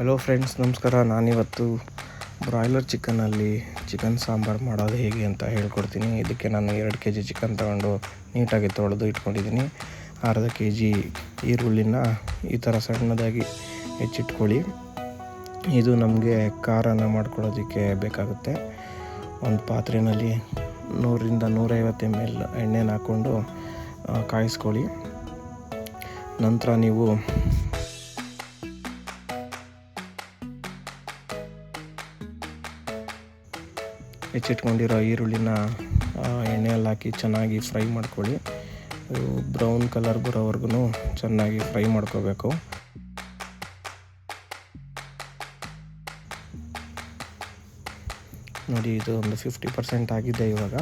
Hello friends ನಮಸ್ಕಾರ. ನಾನಿವತ್ತು broiler ಚಿಕನಲ್ಲಿ chicken sambar ಮಾಡೋದು ಹೇಗೆ ಅಂತ ಹೇಳ್ಕೊಡ್ತೀನಿ. ಇದಕ್ಕೆ ನಾನು ಎರಡು ಕೆ ಜಿ ಚಿಕನ್ ತಗೊಂಡು ನೀಟಾಗಿ ತೊಳೆದು ಇಟ್ಕೊಂಡಿದ್ದೀನಿ. ಅರ್ಧ ಕೆ ಜಿ ಈರುಳ್ಳಿನ ಈ ಥರ ಸಣ್ಣದಾಗಿ ಹೆಚ್ಚಿಟ್ಕೊಳ್ಳಿ. ಇದು ನಮಗೆ ಖಾರನ ಮಾಡ್ಕೊಳ್ಳೋದಕ್ಕೆ ಬೇಕಾಗುತ್ತೆ. ಒಂದು ಪಾತ್ರೆಯಲ್ಲಿ ನೂರರಿಂದ ನೂರೈವತ್ತು ಎಂ ಎಲ್ ಎಣ್ಣೆನ ಹಾಕ್ಕೊಂಡು ಕಾಯಿಸ್ಕೊಳ್ಳಿ. ನಂತರ ನೀವು ಹೆಚ್ಚಿಟ್ಕೊಂಡಿರೋ ಈರುಳ್ಳಿನ ಎಣ್ಣೆಯಲ್ಲಿ ಹಾಕಿ ಚೆನ್ನಾಗಿ ಫ್ರೈ ಮಾಡ್ಕೊಳ್ಳಿ. ಬ್ರೌನ್ ಕಲರ್ ಬರೋವರೆಗೂ ಚೆನ್ನಾಗಿ ಫ್ರೈ ಮಾಡ್ಕೋಬೇಕು. ನೋಡಿ, ಇದು ಒಂದು ಫಿಫ್ಟಿ ಪರ್ಸೆಂಟ್ ಆಗಿದೆ ಇವಾಗ.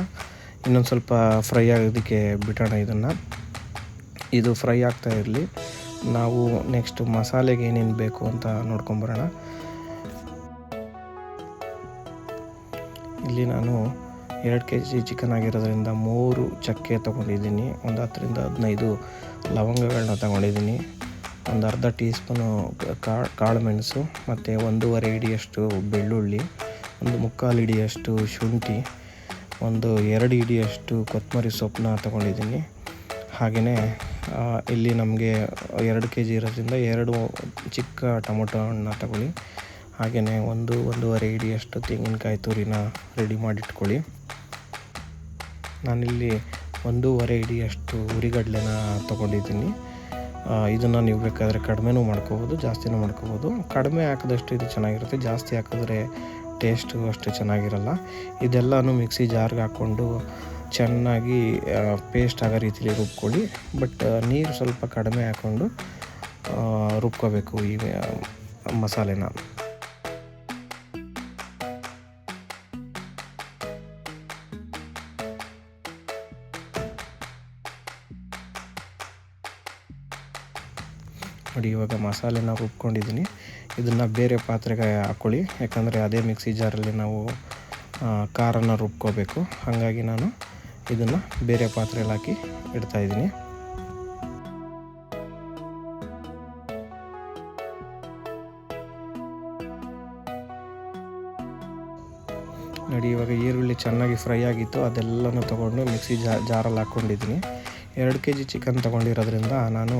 ಇನ್ನೊಂದು ಸ್ವಲ್ಪ ಫ್ರೈ ಆಗೋದಕ್ಕೆ ಬಿಡೋಣ ಇದನ್ನು. ಇದು ಫ್ರೈ ಆಗ್ತಾ ಇರಲಿ. ನಾವು ನೆಕ್ಸ್ಟ್ ಮಸಾಲೆಗೆ ಏನೇನು ಬೇಕು ಅಂತ ನೋಡ್ಕೊಂಬರೋಣ. ಇಲ್ಲಿ ನಾನು ಎರಡು ಕೆ ಜಿ ಚಿಕನ್ ಆಗಿರೋದ್ರಿಂದ ಮೂರು ಚಕ್ಕೆ ತೊಗೊಂಡಿದ್ದೀನಿ, ಒಂದು ಹತ್ತರಿಂದ ಹದಿನೈದು ಲವಂಗಗಳನ್ನ ತಗೊಂಡಿದ್ದೀನಿ, ಒಂದು ಅರ್ಧ ಟೀ ಸ್ಪೂನು ಕಾಳು ಮೆಣಸು, ಮತ್ತು ಒಂದೂವರೆ ಇಡಿಯಷ್ಟು ಬೆಳ್ಳುಳ್ಳಿ, ಒಂದು ಮುಕ್ಕಾಲು ಇಡಿಯಷ್ಟು ಶುಂಠಿ, ಒಂದು ಎರಡು ಇಡಿಯಷ್ಟು ಕೊತ್ತಂಬರಿ ಸೊಪ್ಪನ್ನ ತಗೊಂಡಿದ್ದೀನಿ. ಹಾಗೆಯೇ ಇಲ್ಲಿ ನಮಗೆ ಎರಡು ಕೆ ಜಿ ಇರೋದ್ರಿಂದ ಎರಡು ಚಿಕ್ಕ ಟೊಮೊಟೊ ಹಣ್ಣನ್ನ ತಗೊಳ್ಳಿ. ಹಾಗೆಯೇ ಒಂದು ಒಂದೂವರೆ ಇಡಿಯಷ್ಟು ತೆಂಗಿನಕಾಯಿ ತುರಿನ ರೆಡಿ ಮಾಡಿಟ್ಕೊಳ್ಳಿ. ನಾನಿಲ್ಲಿ ಒಂದೂವರೆ ಇಡಿಯಷ್ಟು ಉರಿಗಡಲೆನ ತೊಗೊಂಡಿದ್ದೀನಿ. ಇದನ್ನು ನೀವು ಬೇಕಾದರೆ ಕಡಿಮೆನೂ ಮಾಡ್ಕೋಬೋದು, ಜಾಸ್ತಿನೂ ಮಾಡ್ಕೋಬೋದು. ಕಡಿಮೆ ಹಾಕಿದಷ್ಟು ಇದು ಚೆನ್ನಾಗಿರುತ್ತೆ. ಜಾಸ್ತಿ ಹಾಕಿದ್ರೆ ಟೇಸ್ಟು ಅಷ್ಟು ಚೆನ್ನಾಗಿರಲ್ಲ. ಇದೆಲ್ಲನೂ ಮಿಕ್ಸಿ ಜಾರ್ಗೆ ಹಾಕ್ಕೊಂಡು ಚೆನ್ನಾಗಿ ಪೇಸ್ಟ್ ಆಗೋ ರೀತಿಲಿ ರುಬ್ಕೊಳ್ಳಿ. ಬಟ್ ನೀರು ಸ್ವಲ್ಪ ಕಡಿಮೆ ಹಾಕ್ಕೊಂಡು ರುಬ್ಕೋಬೇಕು ಈ ಮಸಾಲೆನ. ನೋಡಿ, ಇವಾಗ ಮಸಾಲೆನ ರುಬ್ಕೊಂಡಿದ್ದೀನಿ. ಇದನ್ನು ಬೇರೆ ಪಾತ್ರೆಗೆ ಹಾಕ್ಕೊಳ್ಳಿ ಯಾಕಂದರೆ ಅದೇ ಮಿಕ್ಸಿ ಜಾರಲ್ಲಿ ನಾವು ಖಾರನ ರುಬ್ಕೋಬೇಕು. ಹಾಗಾಗಿ ನಾನು ಇದನ್ನು ಬೇರೆ ಪಾತ್ರೆಯಲ್ಲಿ ಹಾಕಿ ಇಡ್ತಾಯಿದ್ದೀನಿ ನೋಡಿ, ಇವಾಗ ಈರುಳ್ಳಿ ಚೆನ್ನಾಗಿ ಫ್ರೈ ಆಗಿತ್ತು. ಅದೆಲ್ಲನೂ ತೊಗೊಂಡು ಮಿಕ್ಸಿ ಜಾರಲ್ಲಿ ಹಾಕ್ಕೊಂಡಿದ್ದೀನಿ ಎರಡು ಕೆ ಜಿ ಚಿಕನ್ ತಗೊಂಡಿರೋದ್ರಿಂದ ನಾನು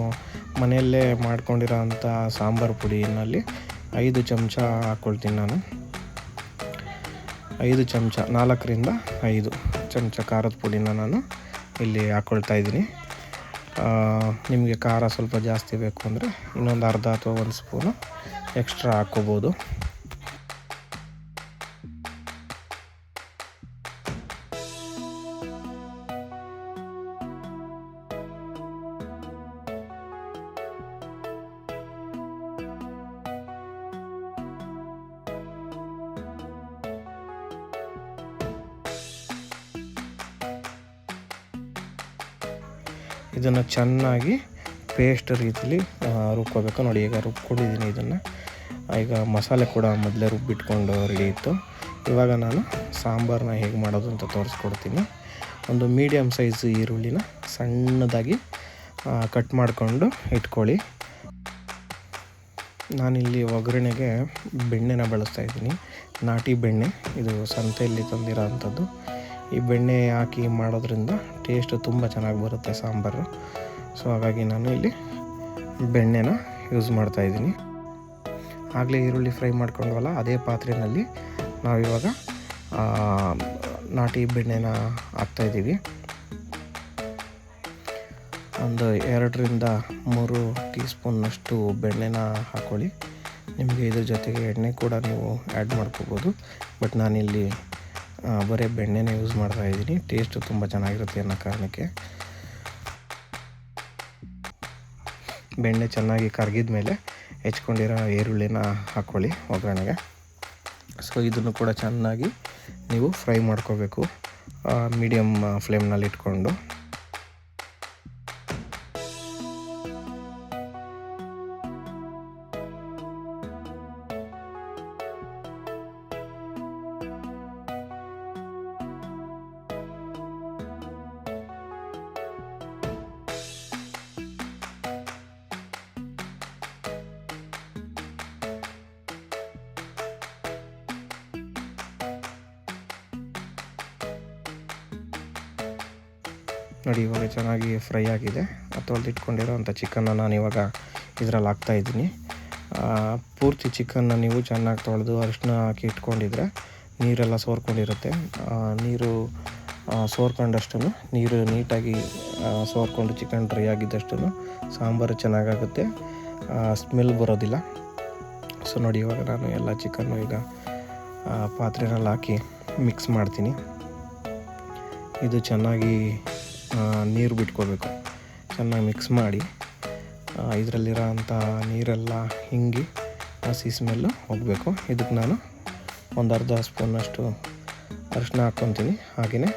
ಮನೆಯಲ್ಲೇ ಮಾಡ್ಕೊಂಡಿರೋ ಅಂಥ ಸಾಂಬಾರು ಪುಡಿನಲ್ಲಿ ಐದು ಚಮಚ ಹಾಕ್ಕೊಳ್ತೀನಿ ನಾನು. ಐದು ಚಮಚ, ನಾಲ್ಕರಿಂದ ಐದು ಚಮಚ ಖಾರದ ಪುಡಿನ ನಾನು ಇಲ್ಲಿ ಹಾಕ್ಕೊಳ್ತಾ ಇದ್ದೀನಿ. ನಿಮಗೆ ಖಾರ ಸ್ವಲ್ಪ ಜಾಸ್ತಿ ಬೇಕು ಅಂದರೆ ಇನ್ನೊಂದು ಅರ್ಧ ಅಥವಾ ಒಂದು ಸ್ಪೂನು ಎಕ್ಸ್ಟ್ರಾ ಹಾಕ್ಕೋಬೋದು. ಇದನ್ನು ಚೆನ್ನಾಗಿ ಪೇಸ್ಟ್ ರೀತಿಲಿ ರುಬ್ಕೋಬೇಕು. ನೋಡಿ, ಈಗ ರುಬ್ಕೊಂಡಿದ್ದೀನಿ ಇದನ್ನು. ಈಗ ಮಸಾಲೆ ಕೂಡ ಮೊದಲೇ ರುಬ್ಬಿಟ್ಕೊಂಡು ರೆಡಿ ಇತ್ತು. ಇವಾಗ ನಾನು ಸಾಂಬಾರನ್ನ ಹೇಗೆ ಮಾಡೋದು ಅಂತ ತೋರಿಸ್ಕೊಡ್ತೀನಿ. ಒಂದು ಮೀಡಿಯಮ್ ಸೈಜ್ ಈರುಳ್ಳಿನ ಸಣ್ಣದಾಗಿ ಕಟ್ ಮಾಡಿಕೊಂಡು ಇಟ್ಕೊಳ್ಳಿ. ನಾನಿಲ್ಲಿ ಒಗ್ಗರಣೆಗೆ ಬೆಣ್ಣೆನ ಬಳಸ್ತಾ ಇದ್ದೀನಿ. ನಾಟಿ ಬೆಣ್ಣೆ. ಇದು ಸಂತೆಯಲ್ಲಿ ತಂದಿರೋ ಅಂಥದ್ದು ಈ ಬೆಣ್ಣೆ ಹಾಕಿ ಮಾಡೋದ್ರಿಂದ ಟೇಸ್ಟ್ ತುಂಬ ಚೆನ್ನಾಗಿ ಬರುತ್ತೆ ಸಾಂಬಾರು. ಸೊ ಹಾಗಾಗಿ ನಾನು ಇಲ್ಲಿ ಬೆಣ್ಣೆನ ಯೂಸ್ ಮಾಡ್ತಾ ಇದ್ದೀನಿ. ಆಗಲೇ ಈರುಳ್ಳಿ ಫ್ರೈ ಮಾಡ್ಕೊಂಡ್ವಲ್ಲ, ಅದೇ ಪಾತ್ರೆಯಲ್ಲಿ ನಾವಿವಾಗ ನಾಟಿ ಬೆಣ್ಣೆನ ಹಾಕ್ತಾಯಿದ್ದೀವಿ ಒಂದು ಎರಡರಿಂದ ಮೂರು ಟೀ ಸ್ಪೂನ್ನಷ್ಟು ಬೆಣ್ಣೆನ ಹಾಕ್ಕೊಳ್ಳಿ ನಿಮಗೆ ಇದ್ರ ಜೊತೆಗೆ ಎಣ್ಣೆ ಕೂಡ ನೀವು ಆ್ಯಡ್ ಮಾಡ್ಕೋಬೋದು. ಬಟ್ ನಾನಿಲ್ಲಿ ಬರೀ ಬೆಣ್ಣೆನೇ ಯೂಸ್ ಮಾಡ್ತಾ ಇದ್ದೀನಿ. ಟೇಸ್ಟು ತುಂಬ ಚೆನ್ನಾಗಿರುತ್ತೆ ಅನ್ನೋ ಕಾರಣಕ್ಕೆ. ಬೆಣ್ಣೆ ಚೆನ್ನಾಗಿ ಕರಗಿದ ಮೇಲೆ ಹೆಚ್ಕೊಂಡಿರೋ ಈರುಳ್ಳಿನ ಹಾಕ್ಕೊಳ್ಳಿ ಒಗ್ಗರಣೆಗೆ. ಸೊ ಇದನ್ನು ಕೂಡ ಚೆನ್ನಾಗಿ ನೀವು ಫ್ರೈ ಮಾಡ್ಕೋಬೇಕು. ಮೀಡಿಯಮ್ ಫ್ಲೇಮ್ನಲ್ಲಿ ಇಟ್ಕೊಂಡು. ನೋಡಿ, ಇವಾಗ ಚೆನ್ನಾಗಿ ಫ್ರೈ ಆಗಿದೆ. ತೊಳೆದಿಟ್ಕೊಂಡಿರೋಂಥ ಚಿಕನ್ನ ನಾನು ಇವಾಗ ಇದರಲ್ಲಿ ಹಾಕ್ತಾಯಿದ್ದೀನಿ ಪೂರ್ತಿ ಚಿಕನ್ನ ನೀವು ಚೆನ್ನಾಗಿ ತೊಳೆದು ಅರಿಶಿನ ಹಾಕಿ ಇಟ್ಕೊಂಡಿದ್ರೆ ನೀರೆಲ್ಲ ಸೋರ್ಕೊಂಡಿರುತ್ತೆ. ನೀರು ಸೋರ್ಕೊಂಡಷ್ಟು ನೀರು ನೀಟಾಗಿ ಸೋರ್ಕೊಂಡು ಚಿಕನ್ ಡ್ರೈ ಆಗಿದ್ದಷ್ಟು ಸಾಂಬಾರು ಚೆನ್ನಾಗಾಗುತ್ತೆ. ಸ್ಮೆಲ್ ಬರೋದಿಲ್ಲ. ಸೊ ನೋಡಿ, ಇವಾಗ ನಾನು ಎಲ್ಲ ಚಿಕನ್ನು ಈಗ ಪಾತ್ರೆನಲ್ಲಿ ಹಾಕಿ ಮಿಕ್ಸ್ ಮಾಡ್ತೀನಿ. ಇದು ಚೆನ್ನಾಗಿ ನೀರು ಬಿಟ್ಕೋಬೇಕು. ಚೆನ್ನಾಗಿ ಮಿಕ್ಸ್ ಮಾಡಿ ಇದರಲ್ಲಿರೋ ಅಂಥ ನೀರೆಲ್ಲ ಹಿಂಗಿ ಹಸಿ ಸ್ಮೆಲ್ಲು ಹೋಗಬೇಕು. ಇದಕ್ಕೆ ನಾನು ಒಂದು ಅರ್ಧ ಸ್ಪೂನಷ್ಟು ಅರಿಶಿನ ಹಾಕ್ಕೊತೀನಿ. ಹಾಗೆಯೇ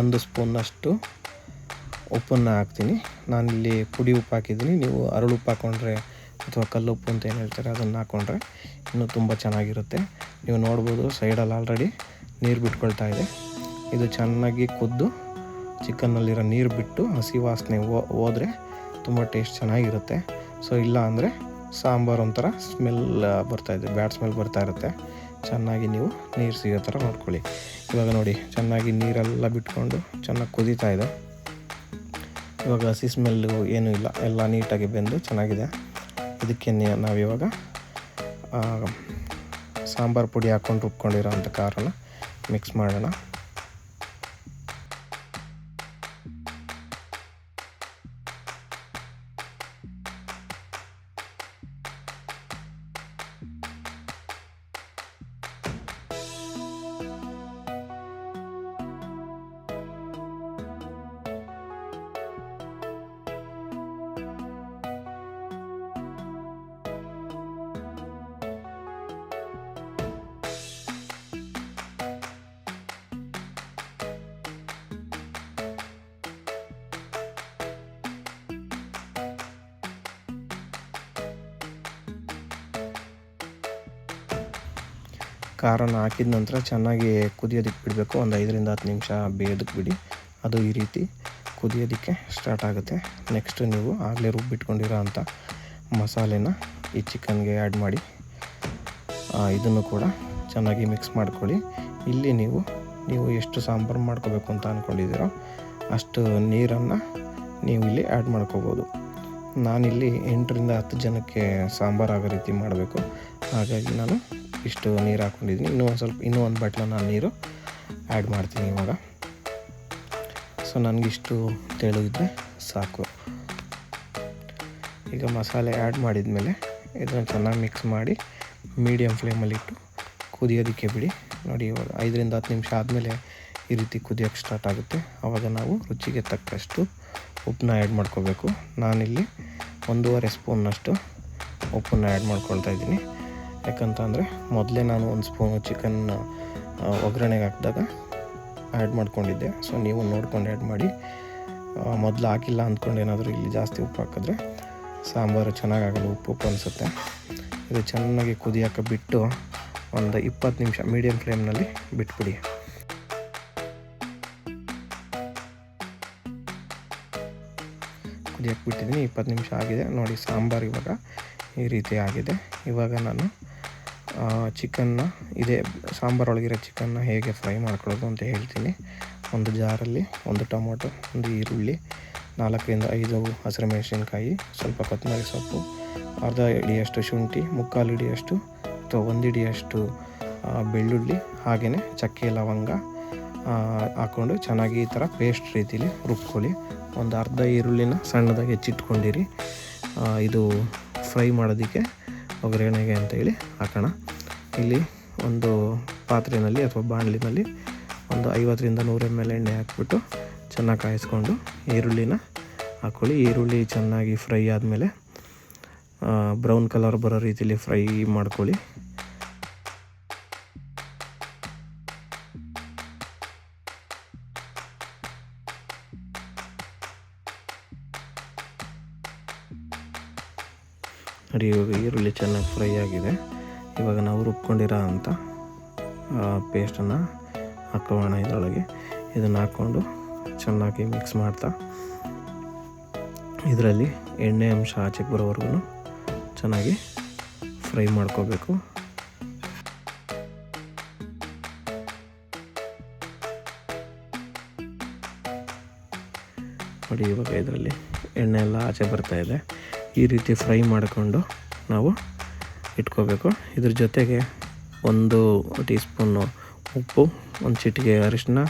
ಒಂದು ಸ್ಪೂನಷ್ಟು ಉಪ್ಪನ್ನು ಹಾಕ್ತೀನಿ. ನಾನಿಲ್ಲಿ ಪುಡಿ ಉಪ್ಪು ಹಾಕಿದ್ದೀನಿ. ನೀವು ಅರಳು ಉಪ್ಪು ಹಾಕ್ಕೊಂಡ್ರೆ ಅಥವಾ ಕಲ್ಲುಪ್ಪು ಅಂತ ಏನು ಹೇಳ್ತಾರೆ ಅದನ್ನು ಹಾಕ್ಕೊಂಡ್ರೆ ಇನ್ನೂ ತುಂಬ ಚೆನ್ನಾಗಿರುತ್ತೆ. ನೀವು ನೋಡ್ಬೋದು ಸೈಡಲ್ಲಿ ಆಲ್ರೆಡಿ ನೀರು ಬಿಟ್ಕೊಳ್ತಾ ಇದೆ. ಇದು ಚೆನ್ನಾಗಿ ಕುದ್ದು ಚಿಕನ್ನಲ್ಲಿರೋ ನೀರು ಬಿಟ್ಟು ಹಸಿ ವಾಸನೆ ಹೋದರೆ ತುಂಬ ಟೇಸ್ಟ್ ಚೆನ್ನಾಗಿರುತ್ತೆ. ಸೊ, ಇಲ್ಲ ಅಂದರೆ ಸಾಂಬಾರು ಒಂಥರ ಸ್ಮೆಲ್ ಬರ್ತಾಯಿದೆ ಬ್ಯಾಡ್ ಸ್ಮೆಲ್ ಬರ್ತಾ ಇರುತ್ತೆ. ಚೆನ್ನಾಗಿ ನೀವು ನೀರು ಸಿಗೋ ಥರ ನೋಡ್ಕೊಳ್ಳಿ ಇವಾಗ ನೋಡಿ, ಚೆನ್ನಾಗಿ ನೀರೆಲ್ಲ ಬಿಟ್ಕೊಂಡು ಚೆನ್ನಾಗಿ ಕುದೀತಾ ಇದೆ. ಇವಾಗ ಹಸಿ ಸ್ಮೆಲ್ಲು ಏನೂ ಇಲ್ಲ, ಎಲ್ಲ ನೀಟಾಗಿ ಬೆಂದು ಚೆನ್ನಾಗಿದೆ. ಇದಕ್ಕೆ ನಾವಿವಾಗ ಸಾಂಬಾರು ಪುಡಿ ಹಾಕ್ಕೊಂಡು ರುಬ್ಕೊಂಡಿರೋ ಅಂಥ ಖಾರನ ಮಿಕ್ಸ್ ಮಾಡೋಣ. ಖಾರನ ಹಾಕಿದ ನಂತರ ಚೆನ್ನಾಗಿ ಕುದಿಯೋದಕ್ಕೆ ಬಿಡಬೇಕು. ಒಂದು ಐದರಿಂದ ಹತ್ತು ನಿಮಿಷ ಬೇಯೋದಕ್ಕೆ ಬಿಡಿ. ಅದು ಈ ರೀತಿ ಕುದಿಯೋದಕ್ಕೆ ಸ್ಟಾರ್ಟ್ ಆಗುತ್ತೆ. ನೆಕ್ಸ್ಟ್ ನೀವು ಆಗಲೇ ರುಬ್ಬಿಟ್ಕೊಂಡಿರೋ ಅಂಥ ಮಸಾಲೆನ ಈ ಚಿಕನ್ಗೆ ಆ್ಯಡ್ ಮಾಡಿ ಇದನ್ನು ಕೂಡ ಚೆನ್ನಾಗಿ ಮಿಕ್ಸ್ ಮಾಡ್ಕೊಳ್ಳಿ. ಇಲ್ಲಿ ನೀವು ನೀವು ಎಷ್ಟು ಸಾಂಬಾರು ಮಾಡ್ಕೋಬೇಕು ಅಂತ ಅಂದ್ಕೊಂಡಿದ್ದೀರೋ ಅಷ್ಟು ನೀರನ್ನು ನೀವು ಇಲ್ಲಿ ಆ್ಯಡ್ ಮಾಡ್ಕೋಬೋದು. ನಾನಿಲ್ಲಿ ಎಂಟರಿಂದ ಹತ್ತು ಜನಕ್ಕೆ ಸಾಂಬಾರು ಆಗೋ ರೀತಿ ಮಾಡಬೇಕು. ಹಾಗಾಗಿ ನಾನು ಇಷ್ಟು ನೀರು ಹಾಕ್ಕೊಂಡಿದ್ದೀನಿ. ಇನ್ನೂ ಒಂದು ಸ್ವಲ್ಪ, ಇನ್ನೂ ಒಂದು ಬಟ್ಲ ನಾನು ನೀರು ಆ್ಯಡ್ ಮಾಡ್ತೀನಿ ಇವಾಗ. ಸೊ ನನಗಿಷ್ಟು ತೆಳು ಇದ್ದರೆ ಸಾಕು. ಈಗ ಮಸಾಲೆ ಆ್ಯಡ್ ಮಾಡಿದ ಮೇಲೆ ಇದನ್ನು ಚೆನ್ನಾಗಿ ಮಿಕ್ಸ್ ಮಾಡಿ ಮೀಡಿಯಮ್ ಫ್ಲೇಮಲ್ಲಿಟ್ಟು ಕುದಿಯೋದಕ್ಕೆ ಬಿಡಿ. ನೋಡಿ, ಇವಾಗ ಐದರಿಂದ ಹತ್ತು ನಿಮಿಷ ಆದಮೇಲೆ ಈ ರೀತಿ ಕುದಿಯೋಕ್ಕೆ ಸ್ಟಾರ್ಟ್ ಆಗುತ್ತೆ. ಆವಾಗ ನಾವು ರುಚಿಗೆ ತಕ್ಕಷ್ಟು ಉಪ್ಪನ್ನ ಆ್ಯಡ್ ಮಾಡ್ಕೋಬೇಕು. ನಾನಿಲ್ಲಿ ಒಂದೂವರೆ ಸ್ಪೂನ್ನಷ್ಟು ಉಪ್ಪನ್ನು ಆ್ಯಡ್ ಮಾಡ್ಕೊಳ್ತಾ ಇದ್ದೀನಿ. ಯಾಕಂತಂದರೆ ಮೊದಲೇ ನಾನು ಒಂದು ಸ್ಪೂನು ಚಿಕನ್ ಒಗ್ಗರಣೆಗೆ ಹಾಕಿದಾಗ ಆ್ಯಡ್ ಮಾಡ್ಕೊಂಡಿದ್ದೆ. ಸೊ ನೀವು ನೋಡ್ಕೊಂಡು ಆ್ಯಡ್ ಮಾಡಿ ಮೊದಲು ಹಾಕಿಲ್ಲ ಅಂದ್ಕೊಂಡು ಏನಾದರೂ ಇಲ್ಲಿ ಜಾಸ್ತಿ ಉಪ್ಪು ಹಾಕಿದ್ರೆ ಸಾಂಬಾರು ಚೆನ್ನಾಗಾಗಲ್ಲ ಉಪ್ಪು ಉಪ್ಪು ಅನಿಸುತ್ತೆ. ಇದು ಚೆನ್ನಾಗಿ ಕುದಿಯೋಕೆ ಬಿಟ್ಟು ಒಂದು ಇಪ್ಪತ್ತು ನಿಮಿಷ ಮೀಡಿಯಮ್ ಫ್ಲೇಮ್ನಲ್ಲಿ ಬಿಟ್ಬಿಡಿ. ಕುದಿಯೋಕೆ ಬಿಟ್ಟಿದ್ದೀನಿ, ಇಪ್ಪತ್ತು ನಿಮಿಷ ಆಗಿದೆ. ನೋಡಿ, ಸಾಂಬಾರು ಇವಾಗ ಈ ರೀತಿ ಆಗಿದೆ. ಇವಾಗ ನಾನು ಚಿಕನ್ನ, ಇದೇ ಸಾಂಬಾರೊಳಗಿರೋ ಚಿಕನ್ನ ಹೇಗೆ ಫ್ರೈ ಮಾಡ್ಕೊಳ್ಳೋದು ಅಂತ ಹೇಳ್ತೀನಿ. ಒಂದು ಜಾರಲ್ಲಿ ಒಂದು ಟೊಮೊಟೊ, ಒಂದು ಈರುಳ್ಳಿ, ನಾಲ್ಕರಿಂದ ಐದು ಹಸಿರು ಮೆಣಸಿನ್ಕಾಯಿ, ಸ್ವಲ್ಪ ಕೊತ್ತಂಬರಿ ಸೊಪ್ಪು, ಅರ್ಧ ಇಡಿಯಷ್ಟು ಶುಂಠಿ, ಮುಕ್ಕಾಲು ಇಡಿಯಷ್ಟು ಅಥವಾ ಒಂದು ಇಡಿಯಷ್ಟು ಬೆಳ್ಳುಳ್ಳಿ, ಹಾಗೆಯೇ ಚಕ್ಕೆ, ಲವಂಗ ಹಾಕ್ಕೊಂಡು ಚೆನ್ನಾಗಿ ಈ ಥರ ಪೇಸ್ಟ್ ರೀತಿಲಿ ರುಬ್ಕೊಳ್ಳಿ. ಒಂದು ಅರ್ಧ ಈರುಳ್ಳಿನ ಸಣ್ಣದಾಗಿ ಹೆಚ್ಚಿಟ್ಕೊಂಡಿರಿ. ಇದು ಫ್ರೈ ಮಾಡೋದಕ್ಕೆ ಒಗ್ಗರಣೆಗೆ ಅಂತೇಳಿ ಹಾಕೋಣ. ಇಲ್ಲಿ ಒಂದು ಪಾತ್ರೆಯಲ್ಲಿ ಅಥವಾ ಬಾಣಲಿನಲ್ಲಿ ಒಂದು ಐವತ್ತರಿಂದ ನೂರು ಎಂ ಎಲ್ ಎಣ್ಣೆ ಹಾಕ್ಬಿಟ್ಟು ಚೆನ್ನಾಗಿ ಕಾಯಿಸ್ಕೊಂಡು ಈರುಳ್ಳಿನ ಹಾಕ್ಕೊಳ್ಳಿ ಈರುಳ್ಳಿ ಚೆನ್ನಾಗಿ ಫ್ರೈ ಆದಮೇಲೆ ಬ್ರೌನ್ ಕಲರ್ ಬರೋ ರೀತಿಯಲ್ಲಿ ಫ್ರೈ ಮಾಡ್ಕೊಳ್ಳಿ. ನೋಡಿ ಇವಾಗ ಈರುಳ್ಳಿ ಚೆನ್ನಾಗಿ ಫ್ರೈ ಆಗಿದೆ. ಇವಾಗ ನಾವು ರುಬ್ಕೊಂಡಿರೋ ಅಂಥ ಪೇಸ್ಟನ್ನು ಹಾಕೋಣ ಇದರೊಳಗೆ. ಇದನ್ನು ಹಾಕ್ಕೊಂಡು ಚೆನ್ನಾಗಿ ಮಿಕ್ಸ್ ಮಾಡ್ತಾ, ಇದರಲ್ಲಿ ಎಣ್ಣೆ ಅಂಶ ಆಚೆಗೆ ಬರೋವರೆಗೂ ಚೆನ್ನಾಗಿ ಫ್ರೈ ಮಾಡ್ಕೋಬೇಕು. ನೋಡಿ ಇವಾಗ ಇದರಲ್ಲಿ ಎಣ್ಣೆ ಎಲ್ಲ ಆಚೆ ಬರ್ತಾ ಇದೆ. ಈ ರೀತಿ ಫ್ರೈ ಮಾಡಿಕೊಂಡು ನಾವು ಇಟ್ಕೋಬೇಕು. ಇದ್ರ ಜೊತೆಗೆ ಒಂದು ಟೀ ಸ್ಪೂನು ಉಪ್ಪು, ಒಂದು ಚಿಟಿಕೆ ಅರಿಶಿನ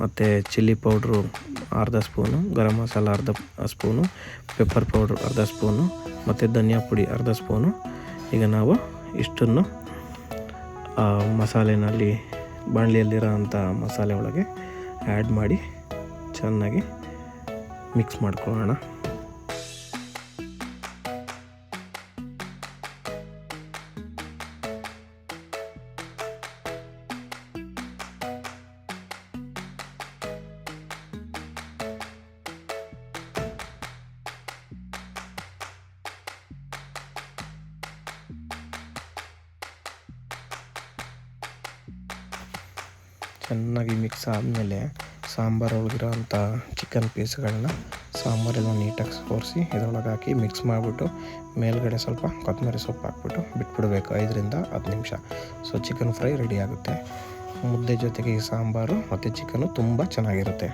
ಮತ್ತು ಚಿಲ್ಲಿ ಪೌಡ್ರು ಅರ್ಧ ಸ್ಪೂನು, ಗರಂ ಮಸಾಲ ಅರ್ಧ ಸ್ಪೂನು, ಪೆಪ್ಪರ್ ಪೌಡ್ರ್ ಅರ್ಧ ಸ್ಪೂನು, ಮತ್ತು ಧನಿಯಾ ಪುಡಿ ಅರ್ಧ ಸ್ಪೂನು. ಈಗ ನಾವು ಇಷ್ಟನ್ನು ಮಸಾಲೆಯಲ್ಲಿ ಮಸಾಲೆನಲ್ಲಿ ಬಾಣಲಿಯಲ್ಲಿರೋ ಅಂಥ ಮಸಾಲೆ ಒಳಗೆ ಆ್ಯಡ್ ಮಾಡಿ ಚೆನ್ನಾಗಿ ಮಿಕ್ಸ್ ಮಾಡ್ಕೊಳ್ಳೋಣ. ಚೆನ್ನಾಗಿ ಮಿಕ್ಸ್ ಆದಮೇಲೆ ಸಾಂಬಾರು ಒಳಗಿರೋ ಅಂಥ ಚಿಕನ್ ಪೀಸ್ಗಳನ್ನ ಸಾಂಬಾರೆಲ್ಲ ನೀಟಾಗಿ ಸೋರಿಸಿ ಇದರೊಳಗೆ ಹಾಕಿ ಮಿಕ್ಸ್ ಮಾಡಿಬಿಟ್ಟು ಮೇಲ್ಗಡೆ ಸ್ವಲ್ಪ ಕೊತ್ತಂಬರಿ ಸೊಪ್ಪು ಹಾಕ್ಬಿಟ್ಟು ಬಿಟ್ಬಿಡಬೇಕು ಐದರಿಂದ ಹತ್ತು ನಿಮಿಷ. ಸೊ ಚಿಕನ್ ಫ್ರೈ ರೆಡಿ ಆಗುತ್ತೆ. ಮುದ್ದೆ ಜೊತೆಗೆ ಈ ಸಾಂಬಾರು ಮತ್ತು ಚಿಕನು ತುಂಬ ಚೆನ್ನಾಗಿರುತ್ತೆ.